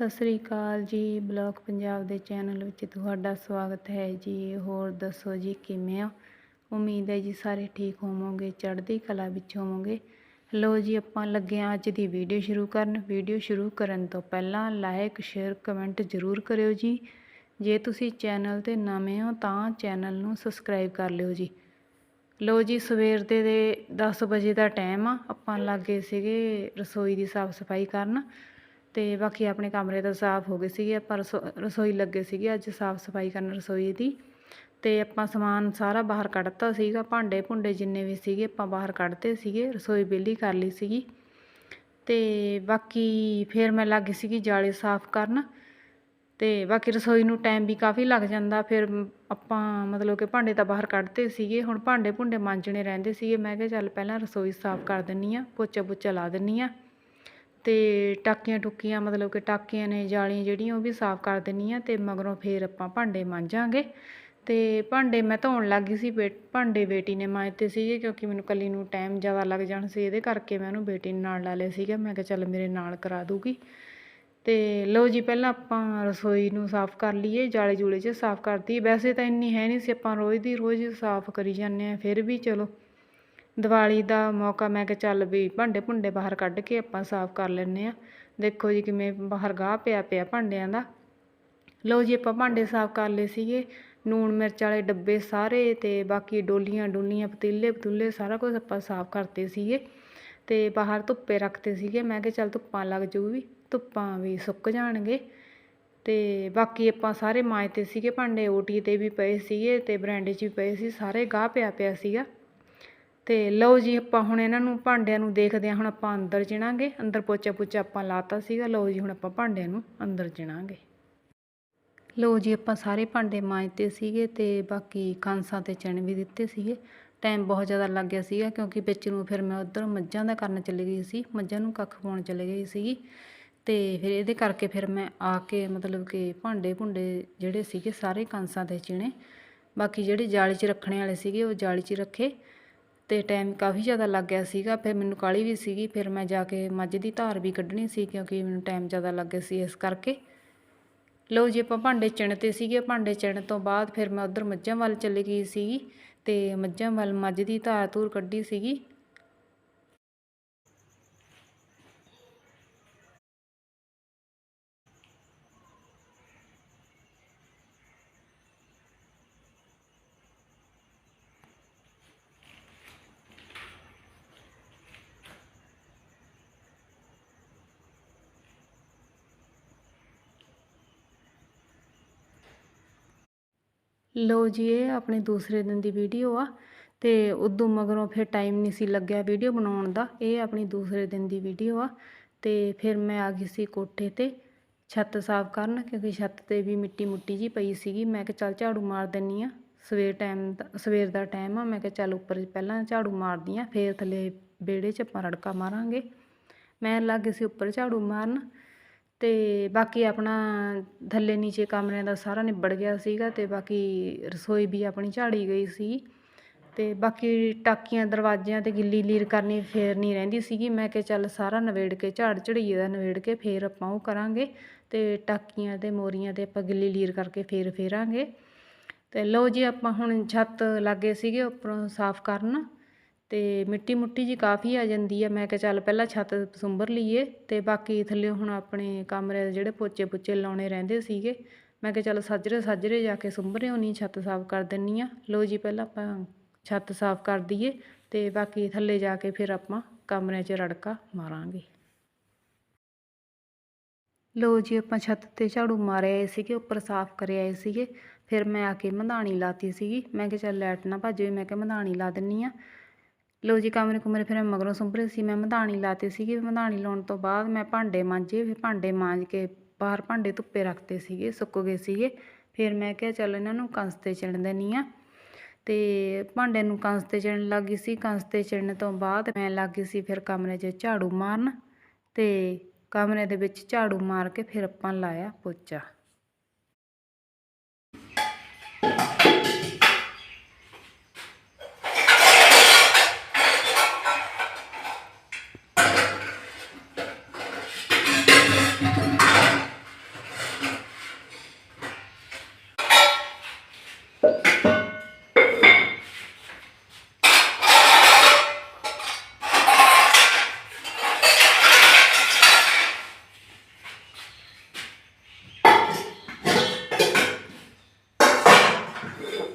ਸਤਿ ਸ੍ਰੀ ਅਕਾਲ ਜੀ ਬਲੌਗ ਪੰਜਾਬ ਦੇ ਚੈਨਲ ਵਿੱਚ ਤੁਹਾਡਾ ਸਵਾਗਤ ਹੈ ਜੀ। ਹੋਰ ਦੱਸੋ ਜੀ, ਕਿਵੇਂ ਆ ਉਮੀਦ ਹੈ ਜੀ ਸਾਰੇ ਠੀਕ ਹੋਵੋਗੇ, ਚੜ੍ਹਦੀ ਕਲਾ ਵਿੱਚ ਹੋਵੋਗੇ। ਲੋ ਜੀ, ਆਪਾਂ ਲੱਗੇ ਹਾਂ ਅੱਜ ਦੀ ਵੀਡੀਓ ਸ਼ੁਰੂ ਕਰਨ। ਵੀਡੀਓ ਸ਼ੁਰੂ ਕਰਨ ਤੋਂ ਪਹਿਲਾਂ ਲਾਈਕ ਸ਼ੇਅਰ, ਕਮੈਂਟ ਜ਼ਰੂਰ ਕਰਿਓ ਜੀ। ਜੇ ਤੁਸੀਂ ਚੈਨਲ ਤੇ ਨਵੇਂ ਹੋ ਤਾਂ ਚੈਨਲ ਨੂੰ ਸਬਸਕ੍ਰਾਈਬ ਕਰ ਲਿਓ ਜੀ। ਲੋ ਜੀ, ਸਵੇਰ ਦੇ ਦੇ 10 ਵਜੇ ਦਾ ਟਾਈਮ ਆ। ਆਪਾਂ ਲੱਗੇ ਸੀਗੇ ਰਸੋਈ ਦੀ ਸਾਫ਼ ਸਫ਼ਾਈ ਕਰਨ। ਅਤੇ ਬਾਕੀ ਆਪਣੇ ਕਮਰੇ ਤਾਂ ਸਾਫ਼ ਹੋ ਗਏ ਸੀਗੇ, ਆਪਾਂ ਰਸੋ- ਰਸੋਈ ਲੱਗੇ ਸੀਗੇ, ਅੱਜ ਸਾਫ਼ ਸਫ਼ਾਈ ਕਰਨ ਰਸੋਈ ਦੀ। ਅਤੇ ਆਪਾਂ ਸਮਾਨ ਸਾਰਾ ਬਾਹਰ ਕੱਢਤਾ ਸੀਗਾ, ਭਾਂਡੇ ਭੁੰਡੇ ਜਿੰਨੇ ਵੀ ਸੀਗੇ ਆਪਾਂ ਬਾਹਰ ਕੱਢਤੇ ਸੀਗੇ, ਰਸੋਈ ਵਿਹਲੀ ਕਰ ਲਈ ਸੀਗੀ। ਅਤੇ ਬਾਕੀ ਫਿਰ ਮੈਂ ਲੱਗ ਗਈ ਸੀਗੀ ਜਾਲੇ ਸਾਫ਼ ਕਰਨ। ਅਤੇ ਬਾਕੀ ਰਸੋਈ ਨੂੰ ਟਾਈਮ ਵੀ ਕਾਫੀ ਲੱਗ ਜਾਂਦਾ, ਫਿਰ ਆਪਾਂ ਮਤਲਬ ਕਿ ਭਾਂਡੇ ਤਾਂ ਬਾਹਰ ਕੱਢਤੇ ਸੀਗੇ, ਹੁਣ ਭਾਂਡੇ ਭੁੰਡੇ ਮਾਂਜਣੇ ਰਹਿੰਦੇ ਸੀਗੇ, ਮੈਂ ਕਿਹਾ ਚੱਲ ਪਹਿਲਾਂ ਰਸੋਈ ਸਾਫ਼ ਕਰ ਦਿੰਨੀ ਆ, ਪੋਚਾ ਪੁੱਚਾ ਲਾ ਦਿੰਨੀ ਆ। ਅਤੇ ਟਾਕੀਆਂ ਟੁਕੀਆਂ, ਮਤਲਬ ਕਿ ਟਾਕੀਆਂ ਨੇ ਜਾਲੀਆਂ ਜਿਹੜੀਆਂ ਉਹ ਵੀ ਸਾਫ਼ ਕਰ ਦਿੰਦੀ ਹਾਂ ਅਤੇ ਮਗਰੋਂ ਫਿਰ ਆਪਾਂ ਭਾਂਡੇ ਮਾਂਜਾਂਗੇ। ਅਤੇ ਭਾਂਡੇ ਮੈਂ ਧੋਣ ਲੱਗ ਗਈ ਸੀ ਬੇ, ਭਾਂਡੇ ਬੇਟੀ ਨੇ ਮਾਂਜਤੇ ਸੀਗੇ ਕਿਉਂਕਿ ਮੈਨੂੰ ਇਕੱਲੀ ਨੂੰ ਟਾਈਮ ਜ਼ਿਆਦਾ ਲੱਗ ਜਾਣਾ ਸੀ, ਇਹਦੇ ਕਰਕੇ ਮੈਂ ਉਹਨੂੰ ਬੇਟੀ ਨੂੰ ਨਾਲ ਲਾ ਲਿਆ ਸੀਗਾ। ਮੈਂ ਕਿਹਾ ਚੱਲ ਮੇਰੇ ਨਾਲ ਕਰਾ ਦੂਗੀ। ਅਤੇ ਲਓ ਜੀ, ਪਹਿਲਾਂ ਆਪਾਂ ਰਸੋਈ ਨੂੰ ਸਾਫ਼ ਕਰ ਲਈਏ ਜਾਲੇ ਜੂਲੇ 'ਚ ਸਾਫ਼ ਕਰਤੀ। ਵੈਸੇ ਤਾਂ ਇੰਨੀ ਹੈ ਨਹੀਂ ਸੀ, ਆਪਾਂ ਰੋਜ਼ ਦੀ ਰੋਜ਼ ਸਾਫ਼ ਕਰੀ ਜਾਂਦੇ ਆ ਫਿਰ ਵੀ ਚਲੋ। ਦੀਵਾਲੀ ਦਾ ਮੌਕਾ ਮੈਂ ਕਿਹਾ ਚੱਲ ਵੀ ਭਾਂਡੇ ਭੁੰਡੇ ਬਾਹਰ ਕੱਢ ਕੇ ਆਪਾਂ ਸਾਫ਼ ਕਰ ਲੈਂਦੇ ਆ ਦੇਖੋ ਜੀ ਕਿਵੇਂ ਬਾਹਰ ਗਾਹ ਪਿਆ ਪਿਆ ਭਾਂਡਿਆਂ ਦਾ। ਲਓ ਜੀ ਆਪਾਂ ਭਾਂਡੇ ਸਾਫ਼ ਕਰ ਲਏ ਸੀਗੇ। ਨੂਣ ਮਿਰਚ ਵਾਲੇ ਡੱਬੇ ਸਾਰੇ ਤੇ ਬਾਕੀ ਡੋਲੀਆਂ ਡੋਲੀਆਂ, ਪਤੀਲੇ ਪਤੂਲੇ ਸਾਰਾ ਕੁਝ ਆਪਾਂ ਸਾਫ਼ ਕਰਤੇ ਸੀਗੇ ਤੇ ਬਾਹਰ ਧੁੱਪੇ ਰੱਖਤੇ ਸੀਗੇ। ਮੈਂ ਕਿਹਾ ਚੱਲ ਧੁੱਪਾਂ ਲੱਗ ਜੂ ਵੀ ਧੁੱਪਾਂ ਵੀ ਸੁੱਕ ਜਾਣਗੇ। ਤੇ ਬਾਕੀ ਆਪਾਂ ਸਾਰੇ ਮਾਂਜਤੇ ਸੀਗੇ ਭਾਂਡੇ ਓਟੀ ਤੇ ਵੀ ਪਏ ਸੀਗੇ ਤੇ ਬਰਾਂਡੇ 'ਚ ਵੀ ਪਏ ਸੀ, ਸਾਰੇ ਗਾਹ ਪਿਆ ਪਿਆ ਸੀਗਾ। ਤੇ ਲਓ ਜੀ, ਆਪਾਂ ਹੁਣ ਇਹਨਾਂ ਨੂੰ ਭਾਂਡਿਆਂ ਨੂੰ ਦੇਖਦੇ ਹਾਂ, ਹੁਣ ਆਪਾਂ ਅੰਦਰ ਚਿਣਾਂਗੇ ਅੰਦਰ ਪੋਚਾ ਪੋਚਾ ਆਪਾਂ ਲਾਤਾ ਸੀਗਾ। ਲਓ ਜੀ, ਹੁਣ ਆਪਾਂ ਭਾਂਡਿਆਂ ਨੂੰ ਅੰਦਰ ਚਿਣਾਂਗੇ ਲਓ ਜੀ, ਆਪਾਂ ਸਾਰੇ ਭਾਂਡੇ ਮਾਂਜਤੇ ਸੀਗੇ ਤੇ ਬਾਕੀ ਖਾਂਸਾਂ ਤੇ ਚਿਣ ਵੀ ਦਿੱਤੇ ਸੀਗੇ। ਟਾਈਮ ਬਹੁਤ ਜ਼ਿਆਦਾ ਲੱਗ ਗਿਆ ਸੀਗਾ, ਕਿਉਂਕਿ ਵਿੱਚ ਨੂੰ ਫਿਰ ਮੈਂ ਉੱਧਰ ਮੱਝਾਂ ਦਾ ਕਰਨ ਚਲੀ ਗਈ ਸੀ। ਮੱਝਾਂ ਨੂੰ ਕੱਖ ਪਾਉਣ ਚਲੀ ਗਈ ਸੀਗੀ। ਤੇ ਫਿਰ ਇਹਦੇ ਕਰਕੇ ਫਿਰ ਮੈਂ ਆ ਕੇ ਮਤਲਬ ਕਿ ਭਾਂਡੇ ਭੁੰਡੇ ਜਿਹੜੇ ਸੀਗੇ, ਸਾਰੇ ਕਾਂਸਾਂ ਤੇ ਚਿਣੇ। ਬਾਕੀ ਜਿਹੜੇ ਜਾਲੀ 'ਚ ਰੱਖਣੇ ਵਾਲੇ ਸੀਗੇ, ਉਹ ਜਾਲੀ 'ਚ ਰੱਖੇ। ਅਤੇ ਟਾਈਮ ਕਾਫੀ ਜ਼ਿਆਦਾ ਲੱਗ ਗਿਆ ਸੀਗਾ, ਫਿਰ ਮੈਨੂੰ ਕਾਹਲੀ ਵੀ ਸੀਗੀ, ਫਿਰ ਮੈਂ ਜਾ ਕੇ ਮੱਝ ਦੀ ਧਾਰ ਵੀ ਕੱਢਣੀ ਸੀ ਕਿਉਂਕਿ ਮੈਨੂੰ ਟਾਈਮ ਜ਼ਿਆਦਾ ਲੱਗ ਗਿਆ ਸੀ ਇਸ ਕਰਕੇ। ਲਓ ਜੀ, ਆਪਾਂ ਭਾਂਡੇ ਚਿਣਤੇ ਸੀਗੇ, ਭਾਂਡੇ ਚਿਣ ਤੋਂ ਬਾਅਦ ਫਿਰ ਮੈਂ ਉਧਰ ਮੱਝਾਂ ਵੱਲ ਚਲੀ ਗਈ ਸੀਗੀ ਅਤੇ ਮੱਝਾਂ ਵੱਲ ਮੱਝ ਦੀ ਧਾਰ ਧੂਰ ਕੱਢੀ ਸੀਗੀ। ਲਓ ਜੀ, ਇਹ ਆਪਣੇ ਦੂਸਰੇ ਦਿਨ ਦੀ ਵੀਡੀਓ ਆ ਤੇ ਉਦੋਂ ਮਗਰੋਂ ਫਿਰ ਟਾਈਮ ਨਹੀਂ ਸੀ ਲੱਗਿਆ ਵੀਡੀਓ ਬਣਾਉਣ ਦਾ, ਇਹ ਆਪਣੀ ਦੂਸਰੇ ਦਿਨ ਦੀ ਵੀਡੀਓ ਆ ਤੇ ਫਿਰ ਮੈਂ ਆ ਗਈ ਸੀ ਕੋਠੇ ਤੇ ਛੱਤ ਸਾਫ਼ ਕਰਨ ਕਿਉਂਕਿ ਛੱਤ ਤੇ ਵੀ ਮਿੱਟੀ ਮੁੱਟੀ ਜੀ ਪਈ ਸੀਗੀ, ਮੈਂ ਕਿਹਾ ਚੱਲ ਝਾੜੂ ਮਾਰ ਦਿੰਨੀ ਆ ਸਵੇਰ ਟਾਈਮ ਸਵੇਰ ਦਾ ਟਾਈਮ ਆ, ਮੈਂ ਕਿਹਾ ਚੱਲ ਉੱਪਰ ਪਹਿਲਾਂ ਝਾੜੂ ਮਾਰਦੀ ਆ ਫਿਰ ਥੱਲੇ ਵਿਹੜੇ 'ਚ ਆਪਾਂ ਰੜਕਾ ਮਾਰਾਂਗੇ। ਮੈਂ ਲੱਗ ਗਈ ਸੀ ਉੱਪਰ ਝਾੜੂ ਮਾਰਨ ਅਤੇ ਬਾਕੀ ਆਪਣਾ ਥੱਲੇ ਨੀਚੇ ਕਮਰਿਆਂ ਦਾ ਸਾਰਾ ਨਿਬੜ ਗਿਆ ਸੀਗਾ ਅਤੇ ਬਾਕੀ ਰਸੋਈ ਵੀ ਆਪਣੀ ਝਾੜੀ ਗਈ ਸੀ। ਅਤੇ ਬਾਕੀ ਟਾਕੀਆਂ, ਦਰਵਾਜ਼ਿਆਂ ਤੇ ਗਿੱਲੀ ਲੀਰ ਕਰਨੀ ਫੇਰ ਨਹੀਂ ਰਹਿੰਦੀ ਸੀਗੀ। ਮੈਂ ਕਿਹਾ ਚੱਲ ਸਾਰਾ ਨਵੇੜ ਕੇ, ਝਾੜ ਝੜੀਏ ਦਾ ਨਵੇੜ ਕੇ ਫਿਰ ਆਪਾਂ ਉਹ ਕਰਾਂਗੇ ਅਤੇ ਟਾਕੀਆਂ ਅਤੇ ਮੋਰੀਆਂ ਤੇ ਆਪਾਂ ਗਿੱਲੀ ਲੀਰ ਕਰਕੇ ਫੇਰ ਫੇਰਾਂਗੇ। ਅਤੇ ਲਓ ਜੀ ਆਪਾਂ ਹੁਣ ਛੱਤ ਲੱਗੇ ਸੀਗੇ, ਉੱਪਰੋਂ ਸਾਫ਼ ਕਰਨ। ਅਤੇ ਮਿੱਟੀ ਮੁੱਟੀ ਜੀ ਕਾਫੀ ਆ ਜਾਂਦੀ ਆ। ਮੈਂ ਕਿਹਾ ਚੱਲ ਪਹਿਲਾਂ ਛੱਤ ਸੁੰਬਰ ਲਈਏ ਅਤੇ ਬਾਕੀ ਥੱਲੇ ਹੁਣ ਆਪਣੇ ਕਮਰੇ ਦੇ ਜਿਹੜੇ ਪੋਚੇ ਪੁੱਚੇ ਲਾਉਣੇ ਰਹਿੰਦੇ ਸੀਗੇ, ਮੈਂ ਕਿਹਾ ਚੱਲ ਸਾਜਰੇ ਸਾਜਰੇ ਜਾ ਕੇ ਸੁੰਬਰੇ ਹੋਣੀ, ਛੱਤ ਸਾਫ਼ ਕਰ ਦਿੰਨੀ ਆ। ਲਓ ਜੀ ਪਹਿਲਾਂ ਆਪਾਂ ਛੱਤ ਸਾਫ਼ ਕਰ ਦਈਏ ਅਤੇ ਬਾਕੀ ਥੱਲੇ ਜਾ ਕੇ ਫਿਰ ਆਪਾਂ ਕਮਰਿਆਂ 'ਚ ਰੜਕਾ ਮਾਰਾਂਗੇ। ਲਓ ਜੀ ਆਪਾਂ ਛੱਤ ਤੇ ਝਾੜੂ ਮਾਰੇ ਆਏ ਸੀਗੇ, ਉੱਪਰ ਸਾਫ਼ ਕਰੇ ਆਏ ਸੀਗੇ। ਫਿਰ ਮੈਂ ਆ ਕੇ ਮਧਾਣੀ ਲਾਤੀ ਸੀਗੀ। ਮੈਂ ਕਿਹਾ ਚੱਲ ਲਾਈਟ ਨਾ ਭੱਜੇ ਮੈਂ ਕਿਹਾ ਮਧਾਣੀ ਲਾ ਦਿੰਨੀ ਆ। ਲਓ ਜੀ ਕਮਰੇ ਕੁਮਰੇ ਫਿਰ ਮੈਂ ਮਗਰੋਂ ਸੁੰਭਰੇ ਸੀ, ਮੈਂ ਮਧਾਣੀ ਲਾਤੇ ਸੀਗੇ, ਮਧਾਣੀ ਲਾਉਣ ਤੋਂ ਬਾਅਦ ਮੈਂ ਭਾਂਡੇ ਮਾਂਜੇ, ਫਿਰ ਭਾਂਡੇ ਮਾਂਜ ਕੇ ਬਾਹਰ ਭਾਂਡੇ ਧੁੱਪੇ ਰੱਖਤੇ ਸੀਗੇ, ਸੁੱਕ ਗਏ ਸੀਗੇ। ਫਿਰ ਮੈਂ ਕਿਹਾ ਚੱਲ ਇਹਨਾਂ ਨੂੰ ਕੰਸ ਤੇ ਚਿਣ ਦੇਣੀ ਆ ਤੇ ਭਾਂਡੇ ਨੂੰ ਕੰਸ ਤੇ ਚਿਣ ਲੱਗ ਗਈ ਸੀ। ਕੰਸ ਤੇ ਚਿਣਨ ਤੋਂ ਬਾਅਦ ਮੈਂ ਲੱਗ ਗਈ ਸੀ ਫਿਰ ਕਮਰੇ 'ਚ ਝਾੜੂ ਮਾਰਨ। ਤੇ ਕਮਰੇ ਦੇ ਵਿੱਚ ਝਾੜੂ ਮਾਰ ਕੇ ਫਿਰ ਆਪਾਂ ਲਾਇਆ ਪੋਚਾ।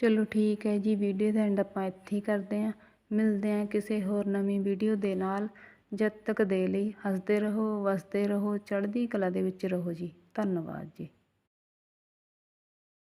ਚਲੋ ਠੀਕ ਹੈ ਜੀ ਵੀਡੀਓ ਦਾ ਐਂਡ ਆਪਾਂ ਇੱਥੇ ਹੀ ਕਰਦੇ ਹਾਂ। ਮਿਲਦੇ ਹਾਂ ਕਿਸੇ ਹੋਰ ਨਵੀਂ ਵੀਡੀਓ ਦੇ ਨਾਲ। ਜਦ ਤੱਕ ਦੇ ਲਈ ਹੱਸਦੇ ਰਹੋ, ਵਸਦੇ ਰਹੋ, ਚੜ੍ਹਦੀ ਕਲਾ ਦੇ ਵਿੱਚ ਰਹੋ ਜੀ। ਧੰਨਵਾਦ ਜੀ।